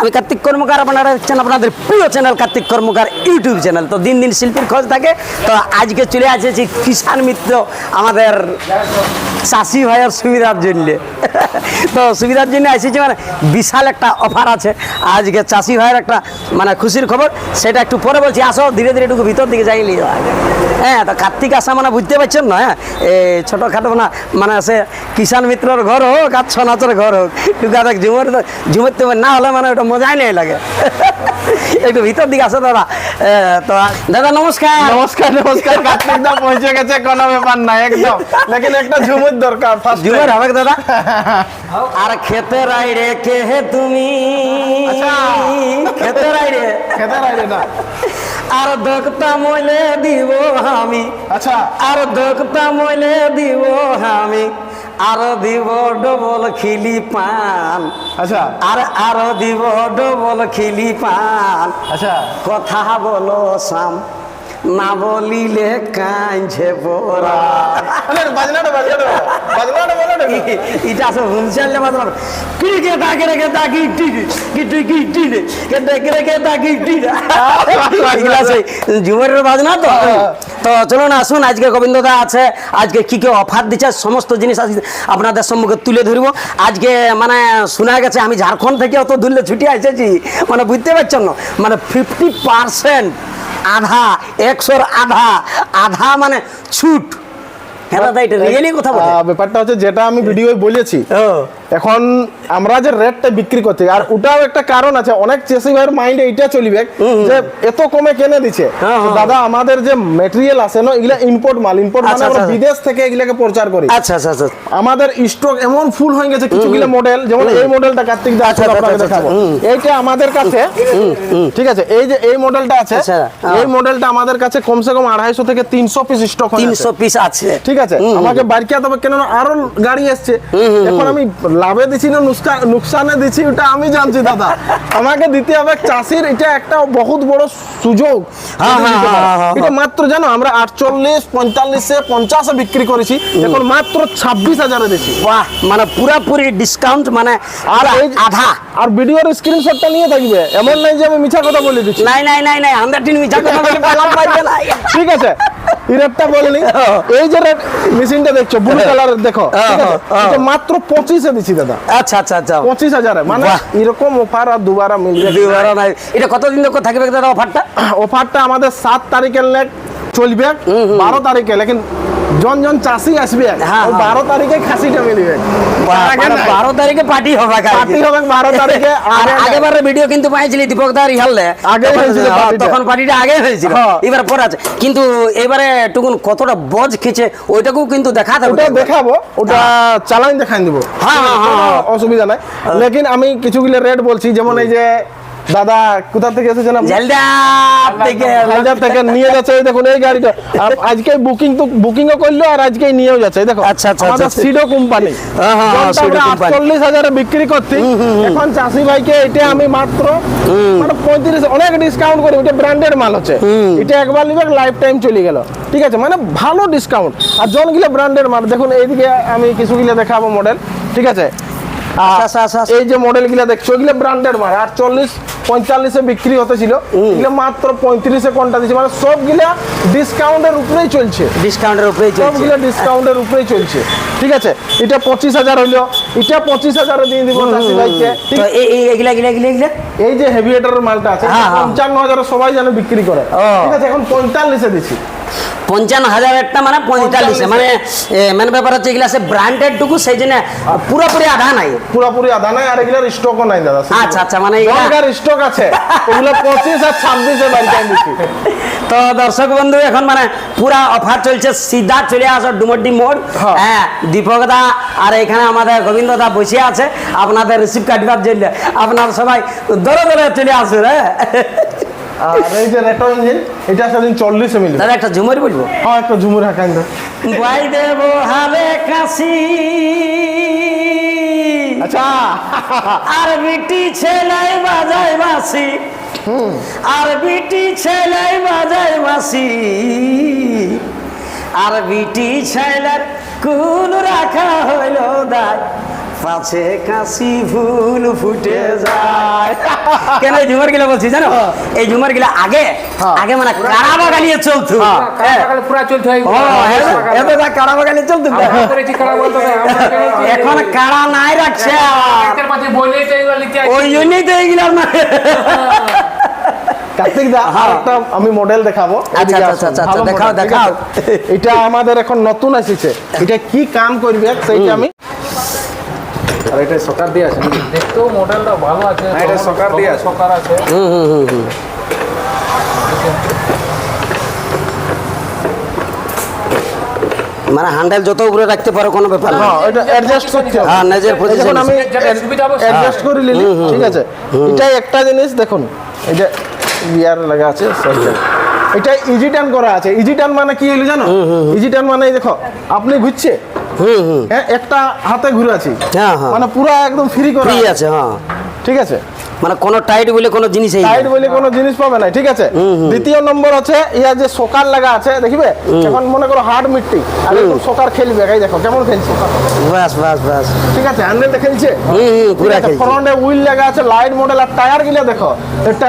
আমি কার্তিক কর্মকার, আপনারা দেখছেন আপনাদের প্রিয় channel Kartik Karmakar YouTube channel. তো দিন দিন শিল্পীর খোঁজ থাকে। তো আজকে চলে আসেছি কিষাণ মিত্র, আমাদের চাষি ভাইয়ের সুবিধার জন্য। তো সুবিধার জন্য এসেছি মানে বিশাল একটা অফার আছে। আজকে চাষি ভাইয়ের একটা মানে খুশির খবর, সেটা একটু পরে বলছি। আসো, ধীরে ধীরে একটু ভিতর দিকে যাই নিয়ে হ্যাঁ তো কার্তিক আসা মানে বুঝতে পারছেন না হ্যাঁ? এই ছোটোখাটো না মানে সে কিষাণ মিত্রর ঘর হোক আর ছ নাচের ঘর হোক। দেখ ঝুমর তো না হলে মানে মজাই নেই লাগে। একটু ভিতর দিকে আসো দাদা। তো দাদা নমস্কার। নমস্কার নমস্কার। কার্তিক দা পৌঁছে গেছে কোনো ব্যাপার না একদম। লেকিন একটা ঝুমুর দরকার ফার্স্ট ঝুমর হবে দাদা? আর খেতে রাই রে কে হে তুমি? আচ্ছা। খেতে রাই রে খেতে রাইলে না। আর দোকতা মইলে দিব আমি। আচ্ছা। আর দোকতা মইলে দিব আমি। আর দিব ডবল খিলি পান। আচ্ছা। আর আর দিব ডবল খিলি পান। আচ্ছা। কথা বলো সাম। না বলিলে কাঁঝে পড়া আরে বাজনাটা বাজনাটা বাজনাটা বলো এটা আছে হুমচালে মাত্র কিরে তাকে রেখে তাকি কি দেখে রেখে তাকি টিরে এগুলা আছে ঝুমরের বাজনা তো? তো চলুন আসুন আজকে গোবিন্দদা আছে আজকে কি কি অফার দিচ্ছে সমস্ত জিনিস আজকে আপনাদের সম্মুখে তুলে ধরবো। আজকে মানে শোনা গেছে আমি ঝাড়খণ্ড থেকে অত দূরে ছুটি এসেছি মানে বুঝতে পারছেন না মানে ফিফটি পার্সেন্ট আধা একশোর আধা আধা মানে ছুট। হ্যাঁ দাদা এটা রিয়েলি কথা ব্যাপারটা হচ্ছে যেটা আমি ভিডিওয় বলেছি এখন আমরা যে রেটটা বিক্রি করছি আর ওটাও একটা কারণ আছে অনেক চাষি ভাইয়ের মাইন্ডে এইটা চলিবে যে এত কমে কেনে দিছে। হ্যাঁ, তো হ্যাঁ। দাদা আমাদের যে মেটেরিয়াল আছে না এগুলা ইম্পোর্ট মাল ইম্পোর্ট মানে আচ্ছা, আমরা আচ্ছা। বিদেশ থেকে এগুলাকে প্রচার করি। আচ্ছা আচ্ছা আচ্ছা। আমাদের স্টক এমন ফুল হয়ে গেছে কিছু কিছু মডেল যেমন এই মডেলটা কার্তিক দা আচ্ছা, আচ্ছা, আপনাকে আচ্ছা, দেখাবো। এইটা আমাদের কাছে ঠিক আছে এই যে এই মডেলটা আছে আচ্ছা, হ্যাঁ। এই মডেলটা আমাদের কাছে কমসে কম আড়াইশো থেকে তিনশো পিস স্টক তিনশো পিস আছে। ঠিক আছে আমাকে বাড়িতে তবে কেন আরও গাড়ি এসছে। এখন আমি লাভে দিছি না নুকসা- নুকসানে দিছি ওটা আমি জানছি দাদা। আমাকে দিতে হবে চাষির এটা একটা বহুত বড় সুযোগ। হ্যাঁ, যদি হ্যাঁ। হ্যাঁ, এটা মাত্র জানো আমরা আটচল্লিশ পঁয়তাল্লিশে পঞ্চাশে বিক্রি করেছি। এখন মাত্র ছাব্বিশ হাজারে দিচ্ছি বাহ মানে পুরাপুরি ডিসকাউন্ট মানে আর আধা। আর ভিডিওর স্ক্রিনশটটা নিয়ে থাকবে। এমন নাই যে আমি মিছা কথা বলে দিচ্ছি। নাই নাই নাই নাই আমরা টিন মিছা কথা বলে ঠিক আছে। এই রেটটা বলিনি। এই যে রেট মেশিনটা দেখছ ব্লু কালারের দেখো আছে? হ্যাঁ। এটা মাত্র পঁচিশে দিচ্ছি দাদা। আচ্ছা আচ্ছা আচ্ছা। পঁচিশ হাজারে মানে এরকম অফার আর দুবারা মিলবে দুবার নাই। এটা কতদিন লোক থাকবে দাদা অফারটা অফারটা আমাদের সাত তারিখের চলবে বারো তারিখে লেকিন জন জন চাষি আসবে। হ্যাঁ, হ্যাঁ। বারো তারিখে খাসিটা মিলবে। মানে নাই। বারো তারিখে পার্টি হবে পার্টি হবে বারো তারিখে আর আগে নাই। আগেবারে ভিডিও কিন্তু পাইছিলি দীপক দার ইহালে। আগে হয়েছিল হ্যাঁ, তখন পার্টিটা আগে হয়েছিল। এবার পরে আছে। কিন্তু এবারে টুকুন কতটা বজ খেছে ওইটাকেও কিন্তু দেখাতে হবে ওটা দেখাবো। ওটা চালান দেখাই দিব। হ্যাঁ, হ্যাঁ, হ্যাঁ, হ্যাঁ। অসুবিধা নাই। লেকিন আমি কিছুগুলো রেট বলছি যেমন এই যে দাদা কোথা থেকে এসেছেন থেকে। নিয়ে যাচ্ছে দেখুন এই গাড়িটা। আর আজকে বুকিং তো বুকিংও করল আর আজকে নিয়েও যাচ্ছে দেখো। আচ্ছা, আচ্ছা, আচ্ছা। সিডো কোম্পানি। আটচল্লিশ হাজারে বিক্রি করছি এখন চাষি ভাইকে এটা আমি মাত্র মানে পঁয়ত্রিশ অনেক ডিসকাউন্ট করি এটা ব্র্যান্ডেড মাল হচ্ছে। এটা একবার নিবে লাইফ টাইম চলে গেল। ঠিক আছে মানে ভালো ডিসকাউন্ট আর জনগুলো ব্র্যান্ডের মাল দেখুন এইদিকে আমি কিছু কিছুগুলো দেখাবো মডেল ঠিক আছে আচ্ছা, আচ্ছা, আচ্ছা। এই যে মডেলগুলা দেখছ এগুলো ব্র্যান্ডেড মাল। আটচল্লিশ পঁয়তাল্লিশে বিক্রি হতেছিল। এগুলো মাত্র পঁয়ত্রিশে কোনটা দিচ্ছে মানে সবগুলা ডিসকাউন্টের উপরেই চলছে। ডিসকাউন্টের উপরেই চলছে। সবগুলো ডিসকাউন্টের উপরেই চলছে। ঠিক আছে? এটা পঁচিশ হাজার হইল এটা পঁচিশ হাজারে দিয়ে দিব চাষি ভাইকে। এই যে হেভিয়েটারের মালটা আছে হ্যাঁ, হ্যাঁ। পঞ্চান্ন হাজারে সবাই যেন বিক্রি করে। ঠিক আছে? এখন পঁয়তাল্লিশে দিচ্ছি। পঞ্চান্ন হাজার একটা মানে পঁয়তাল্লিশে মানে এ, মানে ব্যাপার হচ্ছে এগুলা সে ব্র্যান্ডেড টুকু সেই জন্য পুরোপুরি আধা নাই। পুরোপুরি আধা নাই আর এগুলোর স্টকও নাই দাদা আচ্ছা, আচ্ছা, মানে এগুলা- জনকার স্টক আছে। ওগুলো পঁচিশ আর ছাব্বিশে বাড়িতে দিচ্ছি তো দর্শক বন্ধু এখন মানে পুরা অফার চলছে সিধা চলে আসো ডুমড্ডি মোড়। হ্যাঁ। হ্যাঁ দীপক দা আর এখানে আমাদের গোবিন্দ দা বসে আছে। আপনাদের রিসিভ কাটবার জন্য। আপনার সবাই দরে দরে চলে আসুন হ্যাঁ? আর এই যে রেটো ইঞ্জিন এটা সেদিন চল্লিশে মিলবে দাদা একটা ঝুমরি বলব? হ্যাঁ একটা ঝুমুর হাঁকাইন দাও গাই দেব হালে কাশি। আচ্ছা। আর বিটি ছেলাই বাজায় বাসি আর বিটি ছেলাই বাজায় বাসি আর বিটি ছেলার কুল রাখা হইল দায়। পাছে কাশি ফুল ফুটে যায়। কেন এই ঝুমার গিলা বলছি জানো? এই ঝুমার গিলা আগে হ্যাঁ। আগে মানে কারা বাগানিয়ে চলতো। হ্যাঁ। পুরা চলতে এত যা কারা বাগানিয়ে চলতো। এখন কারা নাই রাখছে ওই জন্যই তো এইগুলা না কার্তিক দা আরেকটা আমি মডেল দেখাবো। আচ্ছা, আচ্ছা, আচ্ছা, দেখাও, দেখাও। এটা আমাদের এখন নতুন এসেছে এটা কি কাম করবে সেইটা আমি আর এটা সকার দিয়ে আছে দেখতেও মডেলটা ভালো আছে হ্যাঁ, এটা সকার দিয়ে আছে। সকার আছে। হুম হুম হুম হুম। মানে হ্যান্ডেল যত উপরে রাখতে পারো কোনো ব্যাপার না। এটা অ্যাডজাস্ট করতে হবে। হ্যাঁ নিজের পজিশন আমি অ্যাডজাস্ট করে নিলি ঠিক আছে? এটাই একটা জিনিস দেখুন এই যে ইয়ার লাগা আছে এটা ইজি টার্ন করা আছে। ইজি টার্ন মানে কি হলো জানো? ইজি টার্ন মানে দেখো আপনি ঘুরছে হ্যাঁ একটা হাতে ঘুরে আছি। হ্যাঁ হ্যাঁ। মানে পুরো একদম ফ্রি করা। ফ্রি আছে। হ্যাঁ। ঠিক আছে? মানে কোনো টাইট বলে কোনো জিনিসই টাইট বলে কোনো জিনিস পাবে না ঠিক আছে? দ্বিতীয় নম্বর আছে ইয়ার যে সোকার লাগা আছে দেখিবে? এখন মনে করো হার্ড মিট্টি। আর একটু সোকার খেলবে এই দেখো কেমন খেলছে? বাস বাস বাস ঠিক আছে হ্যান্ডেলটা খেলছে? হুম পুরা খেলছে। ফ্রন্টে হুইল লাগা আছে লাইট মডেল আর টায়ার গিলা দেখো।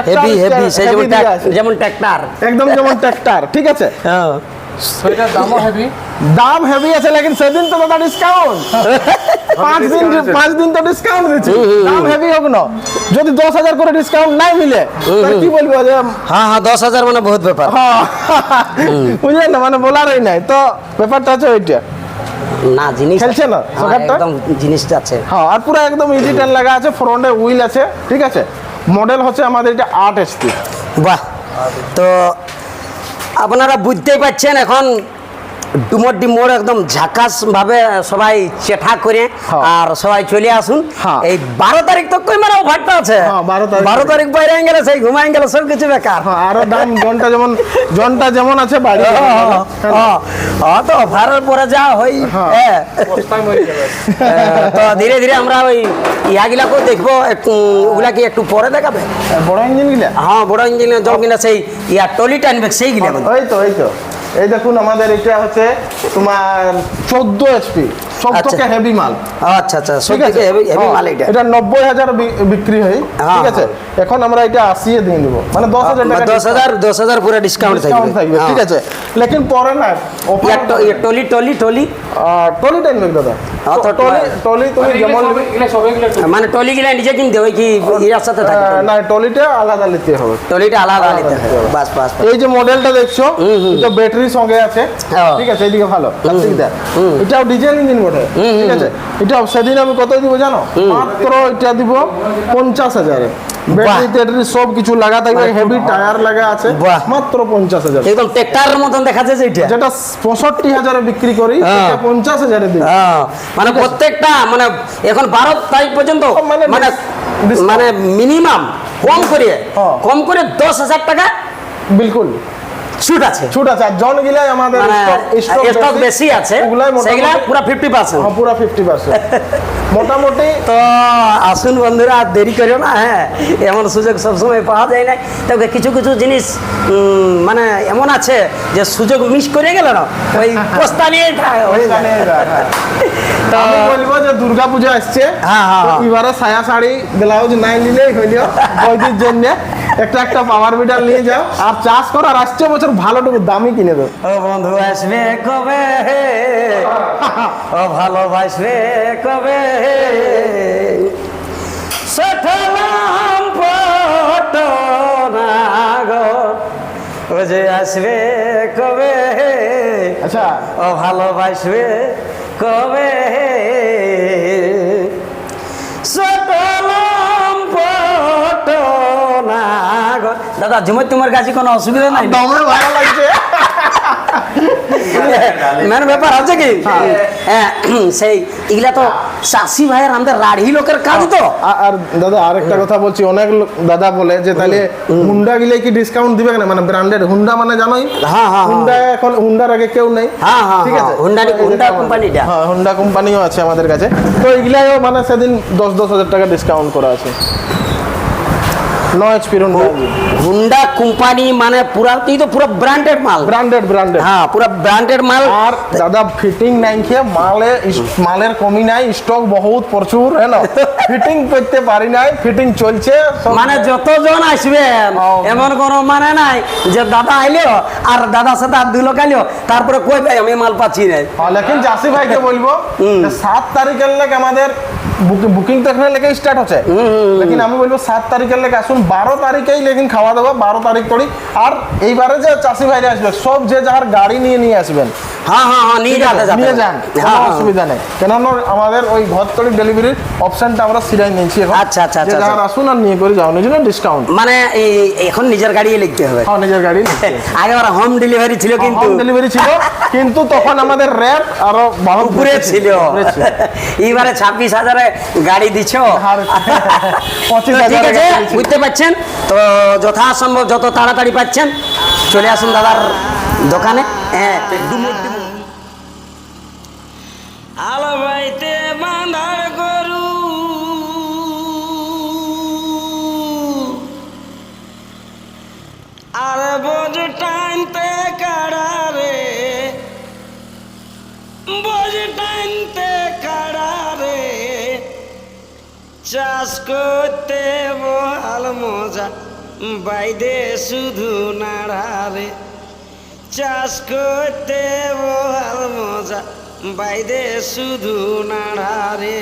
হেভি হেভি যেমন ট্রাক- যেমন ট্র্যাক্টর একদম যেমন ট্র্যাক্টর ঠিক আছে? হ্যাঁ। তো এটার দামও হেভি দাম হেভি আছে লেকিন সেদিন তো দাদা ডিসকাউন্ট পাঁচ দিন পাঁচ দিন তো ডিসকাউন্ট দিচ্ছি দাম হেভি হোক না। যদি দশ হাজার করে ডিসকাউন্ট নাই মিলে কি বলব যে হ্যাঁ হ্যাঁ দশ হাজার মানে বহুত ব্যাপার। হ্যাঁ। বুঝলেন না মানে বলারই নাই। তো ব্যাপারটা আছে ওইটা। না জিনিস খেলছে না হ্যাঁ, একদম জিনিসটা আছে। হ্যাঁ আর পুরো একদম ইজি টেন লাগা আছে ফ্রন্টে হুইল আছে ঠিক আছে? মডেল হচ্ছে আমাদের এটা আট এসপি বাহ। তো আপনারা বুঝতেই পারছেন এখন ডুমর ডিমোর একদম ঝাকাস ভাবে সবাই চেঠা করে হ্যাঁ। আর সবাই চলে আসুন। হ্যাঁ। এই বারো তারিখ তো কই মানে অফারটা আছে? হ্যাঁ, 12 তারিখ। বারো তারিখ বাইরে গেলে সেই ঘুমাই গেলে সব কিছু বেকার। আরও দাম জনটা যেমন জনটা যেমন আছে বাড়ি তো অফারের পরে যা হই মরে তো ধীরে ধীরে আমরা ওই ইয়াগুলাকেও দেখব ওগুলা কি একটু পরে দেখাবে? বড় ইঞ্জিন গিলা হ্যাঁ বড় ইঞ্জিনের জল কিনা সেই ইয়া টলি টানবে সেইগুলা ওই তো ওই তো। এই দেখুন আমাদের এটা হচ্ছে তোমার চোদ্দ এইচপি সব আচ্ছা। থেকে হেভি মাল। আচ্ছা আচ্ছা সব থেকে হেভি হেভি হ্যাঁ, মাল এটা এটা নব্বই হাজার বি- বিক্রি হয়। হ্যাঁ, ঠিক আছে? এখন আমরা এটা দিয়ে দিব। মানে দশ হাজার টাকা দশ হাজার দশ হাজার পুরো ডিসকাউন্ট থাকবে। ঠিক আছে? লেকিন পরে না টলি টলি টলি। টলি টাইম দাদা। হ্যাঁ, টলি টলি তুমি যেমন মানে টলি গুলা নিজে কিনতে হয় কি ইয়ার সাথে থাকে না টলিটা আলাদা নিতে হবে। টলিটা আলাদা নিতে হয় বাস বাস। এই যে মডেলটা দেখছ এটা ব্যাটারি সঙ্গে আছে। হ্যাঁ। ঠিক আছে এইদিকে ভালো। এটাও ডিজেল ইঞ্জিন মডেল ঠিক আছে? এটা সেদিন আমি কত দিব জানো? মাত্র এটা দিব পঞ্চাশ হাজারে। ব্যাটারি ট্যাটারি সব কিছু লাগা থাকবে হেভি টায়ার লাগা আছে মাত্র পঞ্চাশ হাজার। একদম ট্রেক্টারের মতন দেখা যাচ্ছে এটা। যেটা পঁয়ষট্টি হাজারে বিক্রি করি হ্যাঁ। পঞ্চাশ হাজারে দিই। হ্যাঁ, মানে প্রত্যেকটা মানে এখন বারো তারিখ পর্যন্ত মানে মানে মানে মিনিমাম কম করে হ্যাঁ। কম করে দশ হাজার টাকা বিলকুল। ছুট আছে। ছুট আছে। আর জন গিলাই আমাদের মানে স্টক বেশি। আছে। সেগুলা পুরো ফিফটি পার্সেন্ট হ্যাঁ, পুরো ফিফটি পার্সেন্ট মোটামুটি তো আসুন বন্ধুরা আর দেরি করিও না হ্যাঁ। এমন সুযোগ সবসময় পাওয়া যায় না। তবে কিছু কিছু জিনিস মানে এমন আছে যে সুযোগ মিস করে গেল না ওই পোস্তা নিয়ে আমি বলব যে দুর্গাপূজা আসছে। হ্যাঁ, হ্যাঁ, হ্যাঁ। এবারে সায়া শাড়ি ব্লাউজ নাই নিলেই হইল বৈদির জন্য। একটা একটা পাওয়ার মিটার নিয়ে যাও। আর চাষ করো আর আসছে বছর ভালোটুকু দামি কিনে দেবো। ও বন্ধু আসবে কবে? ও ভালোবাসবে কবে? ও যে আসবে কবে? আচ্ছা। ও ভালোবাসবে কবে? দাদা ঝুমর তোমার কাছে কোনো অসুবিধা নাই? ভালো লাগছে। মেন ব্যাপার আছে কি? হ্যাঁ সেই এগুলা তো চাষি ভাইয়ের আমাদের রাঢ়ি লোকের কাজ তো। আর দাদা আরেকটা কথা বলছি। অনেক দাদা বলে যে তাহলে হুন্ডা গিলে কি ডিসকাউন্ট দিবে না মানে ব্র্যান্ডেড হুন্ডা মানে জানোই। হ্যাঁ, হ্যাঁ, হুন্ডা এখন হুন্ডার আগে কেউ নেই। হ্যাঁ, হ্যাঁ, ঠিক আছে? হ্যাঁ, হুন্ডা- হুন্ডা যেমন- কোম্পানিটা। হ্যাঁ হুন্ডা কোম্পানিও আছে আমাদের কাছে। তো এগুলাও মানে সেদিন দশ দশ হাজার টাকা ডিসকাউন্ট করা আছে। নো এইচপি হুন্ডা কোম্পানি মানে পুরা তুই তো পুরো ব্র্যান্ডেড মাল। ব্র্যান্ডেড ব্র্যান্ডেড হ্যাঁ পুরো ব্র্যান্ডেড মাল। আর দাদা ফিটিং নাই খেয়ে মালে মালের কমি নাই স্টক বহুত প্রচুর হ্যাঁ ফিটিং করতে পারি নাই ফিটিং চলছে মানে যতজন আসবেন হ্যাঁ। এমন কোনো মানে নাই যে দাদা আইলো আর দাদার সাথে আর দুই লোক তারপরে কই ভাই আমি মাল পাচ্ছি নাই হ্যাঁ, লেকিন চাষি ভাইকে বলব সাত তারিখের লেগে আমাদের বুকিং তো এখানে লেগে স্টার্ট হচ্ছে। লেকিন আমি বলব সাত তারিখের লেগে আসুন বারো তারিখেই লেকিন খাওয়া দাওয়া বারো তারিখ তরি আর এইবারে যে চাষি ভাইরা আসবে সব যে যার গাড়ি নিয়ে নিয়ে আসবেন হ্যাঁ হ্যাঁ হ্যাঁ নিয়ে যান কোনো হ্যাঁ, হ্যাঁ। অসুবিধা নেই। কেননা আমাদের ওই ঘরতলি ডেলিভারির অপশনটা আমরা সিরাই নিয়েছি এখন। আচ্ছা, আচ্ছা, আচ্ছা, যার আচ্ছা। আসুন আর নিয়ে করে ডিসকাউন্ট মানে এই এখন নিজের গাড়ি লিখতে হবে। হ্যাঁ নিজের গাড়ি হোম ডেলিভারি ছিল কিন্তু। হোম ডেলিভারি ছিল কিন্তু তখন আমাদের র্যাপ আরও বহুত উপরে ছিল। এইবারে ছাব্বিশ হাজারে গাড়ি দিছ। ঠিক আছে বুঝতে পারছেন? তো যথাসম্ভব যত তাড়াতাড়ি পাচ্ছেন চলে আসুন দাদার দোকানে। হ্যাঁ বোঝ কাড়ারে চাষ করতে বহাল মজা, বাইদে শুধু নাড়ারে চাষ করতে বহাল মজা, বাইদে শুধু নাড়ারে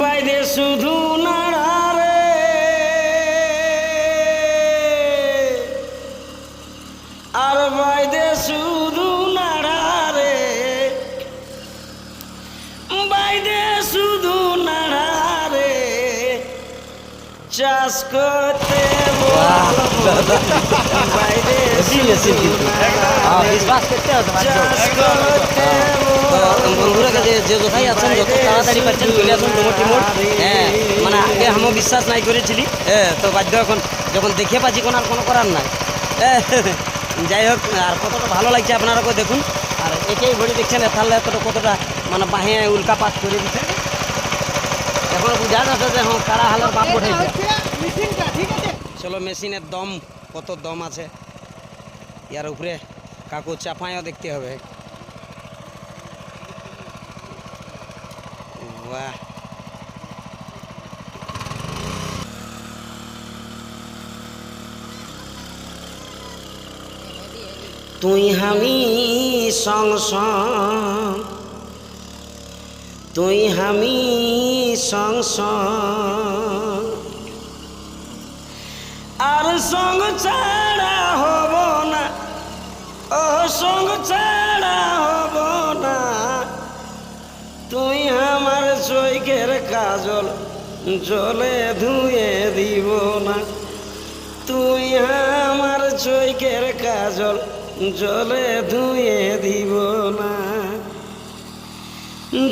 বাইদে শুধু নাড়ারে আর বাইদে শুধু চাষ করতে বন্ধুরা কাছে যে কোথায় আছেন যত তাড়াতাড়ি পাচ্ছেন চলে আসুন ডোমোট টিমোট হ্যাঁ মানে আগে আমিও বিশ্বাস নাই করেছিলি। হ্যাঁ তো বাধ্য এখন যখন দেখে পাচ্ছি কোনো আর কোনো করার নাই। হ্যাঁ, যাই হোক আর কতটা ভালো লাগছে আপনারাকে দেখুন। আর একেই ঘড়ি দেখছেন তাহলে এতটা কতটা মানে বাহে উল্কা পাত করে দিচ্ছে। এখন বুঝা যাচ্ছে যে হ্যাঁ কারা হালের বাপ উঠেছে চলো মেশিনের দম, কত দম আছে। ইয়ার উপরে কাকু চাপাইও দেখতে হবে। বাহ। তুই হামি সং তুই হামি সং সং। আর সঙ্গ ছাড়া হব না। ও সঙ্গ ছাড়া হব না। তুই আমার চৈকের কাজল জলে ধুয়ে দিব না। তুই আমার চৈকের কাজল জলে ধুয়ে দিব না।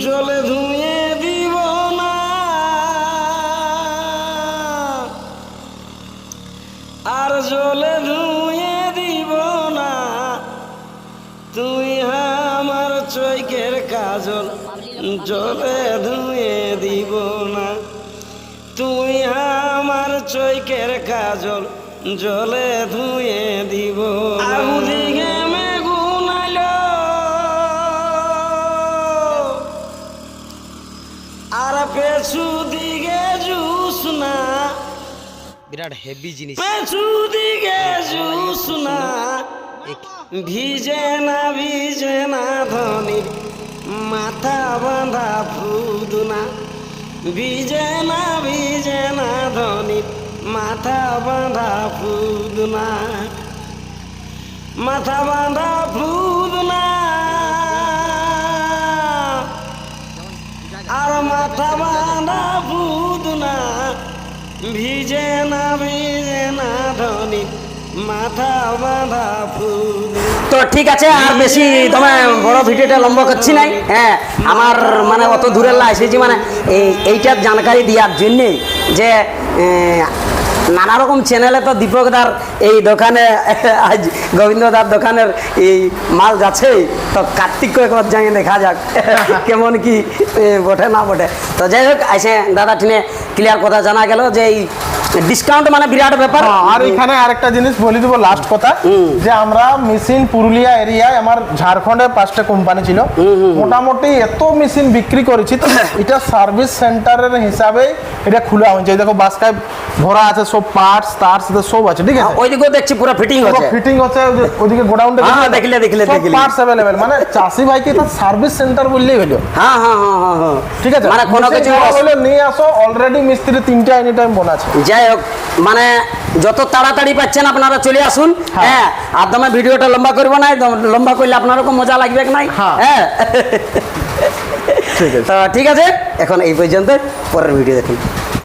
জলে ধুয়ে জলে ধুয়ে দিব না। তুই আমার চৈকের কাজল জলে ধুয়ে দিব দিকে আর পেছু দিকে জুস না। বিরাট হেভি জিনিস। পেছু দিকে জুস না। ভিজে না ভিজে না ধনির মাথা বাঁধা ফুদনা ভিজে না ভিজে না ধনির মাথা বাঁধা ফুদনা মাথা বাঁধা ফুদনা আর মাথা বাঁধা ফুদনা ভিজে না ভিজে না ধনী তো ঠিক আছে আর বেশি তোমার বড় ভিডিওটা লম্বা করছি নাই। হ্যাঁ আমার মানে অত দূরের লা এসেছি মানে এই এইটার জানকারি দেওয়ার জন্যে যে নানা রকম চ্যানেলে তো দীপকদার এই দোকানে আজ গোবিন্দদার দোকানের এই মাল যাচ্ছে। তো কার্তিক একবার যাই দেখা যাক কেমন কি বটে না বটে। তো যাই হোক আসে দাদা ঠিনে ক্লিয়ার কথা জানা গেল যে এই ডিসকাউন্ট মানে বিরাট ব্যাপার। হ্যাঁ, আর এখানে আরেকটা জিনিস বলে দিব লাস্ট কথা যে আমরা মেশিন পুরুলিয়া এরিয়ায় আমার ঝাড়খণ্ডে পাঁচটা কোম্পানি ছিল। মোটামুটি এত মেশিন বিক্রি করেছি তো এটা সার্ভিস সেন্টারের হিসাবে এটা খোলা হয়েছে। দেখো বাসকায় ভরা আছে সব পার্টস তার সাথে সব আছে ঠিক আছে? ওইদিকেও দেখছি পুরো ফিটিং হচ্ছে। ফিটিং হচ্ছে ওইদিকে গোডাউনটা হ্যাঁ, দেখলে, দেখলে, দেখলে। পার্টস অ্যাভেলেবেল মানে চাষি ভাইকে তো সার্ভিস সেন্টার বললেই হলো। হ্যাঁ হ্যাঁ হ্যাঁ হ্যাঁ হ্যাঁ। ঠিক আছে? মানে কোনো কিছু হলে নিয়ে আসো অলরেডি মিস্ত্রি তিনটা এনি টাইম বোনা আছে। যাই হোক মানে যত তাড়াতাড়ি পাচ্ছেন আপনারা চলে আসুন হ্যাঁ। আর তোমার ভিডিওটা লম্বা করব না লম্বা করলে আপনারও মজা লাগবে কি নাই হ্যাঁ। হ্যাঁ। ঠিক আছে। তো ঠিক আছে এখন এই পর্যন্ত পরের ভিডিও দেখুন।